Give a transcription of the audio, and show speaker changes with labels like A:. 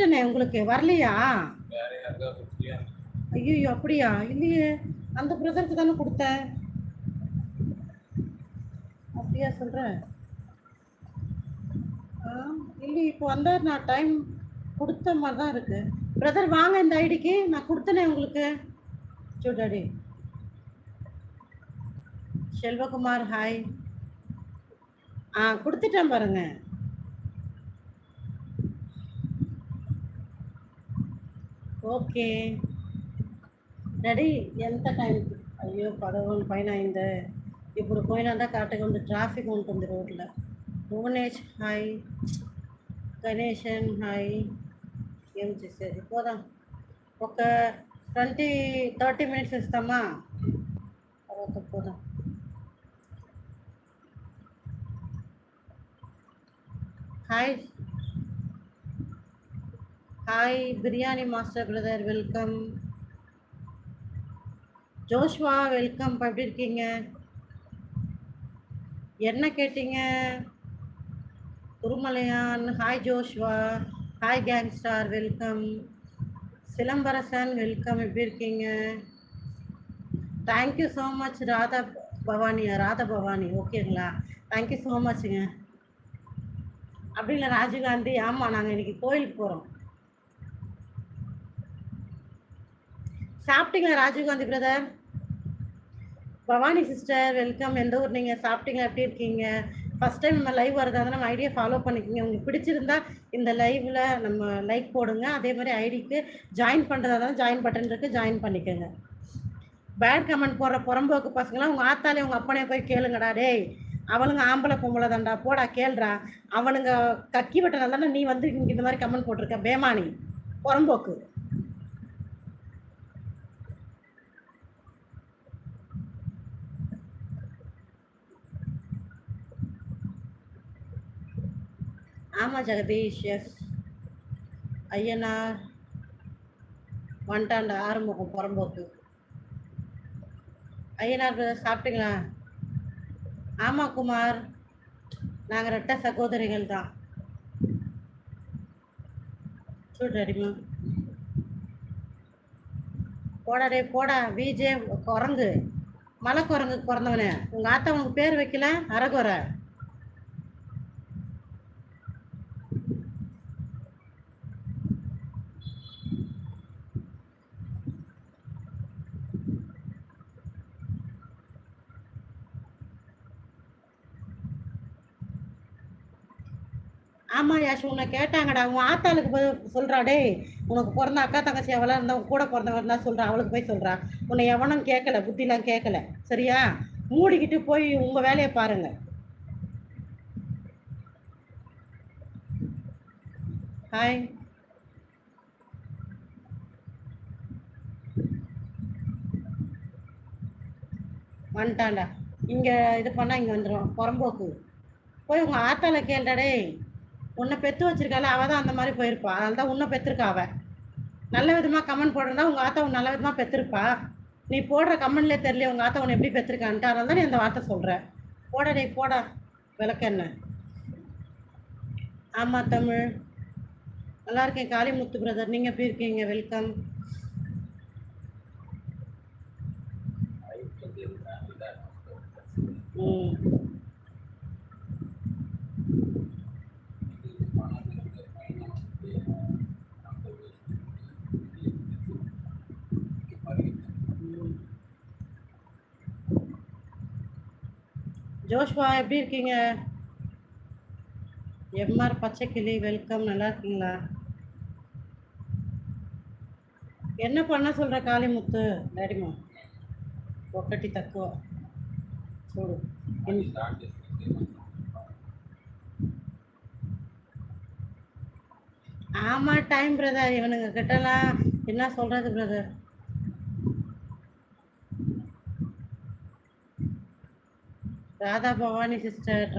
A: கொடுத்துட்டேனே உங்களுக்கு வரலையா? ஐயோ அப்படியா? இல்லையே அந்த பிரதருக்கு தானே கொடுத்தேன் அப்படியா சொல்கிறேன் ஆ இல்லை இப்போ வந்தால் நான் டைம் கொடுத்த மாதிரி தான் இருக்கு. பிரதர் வாங்க இந்த ஐடிக்கு நான் கொடுத்தனே உங்களுக்கு. சூடாடி செல்வகுமார் ஹாய் ஆ கொடுத்துட்டேன் பாருங்க. ఓకే రెడీ ఎంత టైంకి అయ్యో పదకొండు పైన అయిందే ఇప్పుడు పోయినంత కరెక్ట్గా ఉంది ట్రాఫిక్ ఉంటుంది రోడ్లో భువనేష్ హాయ్ గణేశన్ హాయ్ ఏం చేసేది పోదాం ఒక ట్వంటీ థర్టీ మినిట్స్ ఇస్తామా తర్వాత పోదాం hi hi biryani master brother welcome Joshua welcome எப்படி இருக்கீங்க? என்ன கேட்டீங்க? குருமலையான். Hi Joshua hi gangster welcome Silambarasan welcome எப்படி இருக்கீங்க? Thank you so much Radha பவானியா Radha Bhavani. ஓகேங்களா தேங்க்யூ ஸோ மச்ங்க அப்படி இல்லை ராஜீவ்காந்தி. ஆமாம் நாங்கள் இன்றைக்கி கோயிலுக்கு போகிறோம் சாப்பிட்டீங்களா Rajiv Gandhi brother? Bhavani sister welcome எந்த ஊர் நீங்கள் சாப்பிட்டீங்களா? எப்படி இருக்கீங்க? ஃபஸ்ட் டைம் நம்ம லைவ் வரதா நம்ம ஐடியா ஃபாலோ பண்ணிக்கோங்க. உங்களுக்கு பிடிச்சிருந்தா இந்த லைவில் நம்ம லைக் போடுங்க. அதே மாதிரி ஐடிக்கு ஜாயின் பண்ணுறதா தான் ஜாயின் பட்டன் இருக்குது ஜாயின் பண்ணிக்கோங்க. பேட் கமெண்ட் போடுற புறம்போக்கு பசங்களாம் உங்கள் ஆத்தாலே உங்கள் அப்பனே போய் கேளுங்கடா டேய். அவனுங்க ஆம்பளை பொம்பளை தான்டா போடா கேள்றா. அவனுங்க கக்கி வெட்டனால நீ வந்து இங்கே இந்த மாதிரி கமெண்ட் போட்டிருக்க பேமானி. புறம்போக்கு. ஆமாம் ஜெகதீஷ் எஸ். ஐயனா வந்துட்டாண்ட ஆறுமுகம் புறம்போக்கு. ஐயனார் பிரதர் சாப்பிட்டீங்களா? ஆமாம் குமார் நாங்கள் ரெட்ட சகோதரிகள் தான். சொல்றடிமா போடா டே போடா. விஜே குரங்கு. மலை குரங்கு பிறந்தவனே உங்கள் ஆத்தா உனக்கு பேர் வைக்கல? அரகுறை. ஆமா யாஷ் உன்னை கேட்டாங்கடா. உன் ஆத்தாளுக்கு போய் சொல்றா டேய் உனக்கு பிறந்த அக்கா தங்கச்சி அவளாக இருந்தா உன் கூட பிறந்தவன் இருந்தா சொல்றா. அவளுக்கு போய் சொல்றா. உன்னை எவனும் கேட்கல புத்திலாம் கேட்கல சரியா? மூடிக்கிட்டு போய் உங்க வேலையை பாருங்க. ஹாய் வந்துட்டான்டா. இங்கே இது பண்ணால் இங்கே வந்துடும் புறம்போக்கு. போய் உங்கள் ஆத்தால கேளுடா டேய். உன்னை பெற்று வச்சிருக்கால அவள் தான் அந்த மாதிரி போயிருப்பா. அதனால தான் உன்னை பெற்றிருக்கா அவ. நல்ல விதமாக கமெண்ட் போடுறதா உங்கள் ஆத்தா உன் நல்ல விதமாக பெற்றிருப்பா நீ போடுற கமெண்ட்லேயே தெரியல உங்கள் ஆத்தா உன்னை எப்படி பெற்றிருக்கான்ட்டு அதனால தான் நீ அந்த வார்த்தை சொல்கிற போடா போட. போடா விளக்கென்ன ஆமாம் தமிழ். நல்லா இருக்கேன் காளிமுத்து பிரதர் நீங்கள் எப்படி இருக்கீங்க? வெல்கம் ஜோஷ்வா எப்படி இருக்கீங்க எம்ஆர் பச்சைக்கிளி வெல்கம் நல்லா இருக்கீங்களா என்ன பண்ண சொல்ற కాళీముత్తు డాడీమా ఒకటి తక్కువ చూడు
B: అది స్టార్ట్ చేసుకుంటే
A: ஆமா டைம் பிரதர் இவனுங்க கிட்டலாம் என்ன சொல்றது பிரதர் ராதா பவானி சிஸ்டர்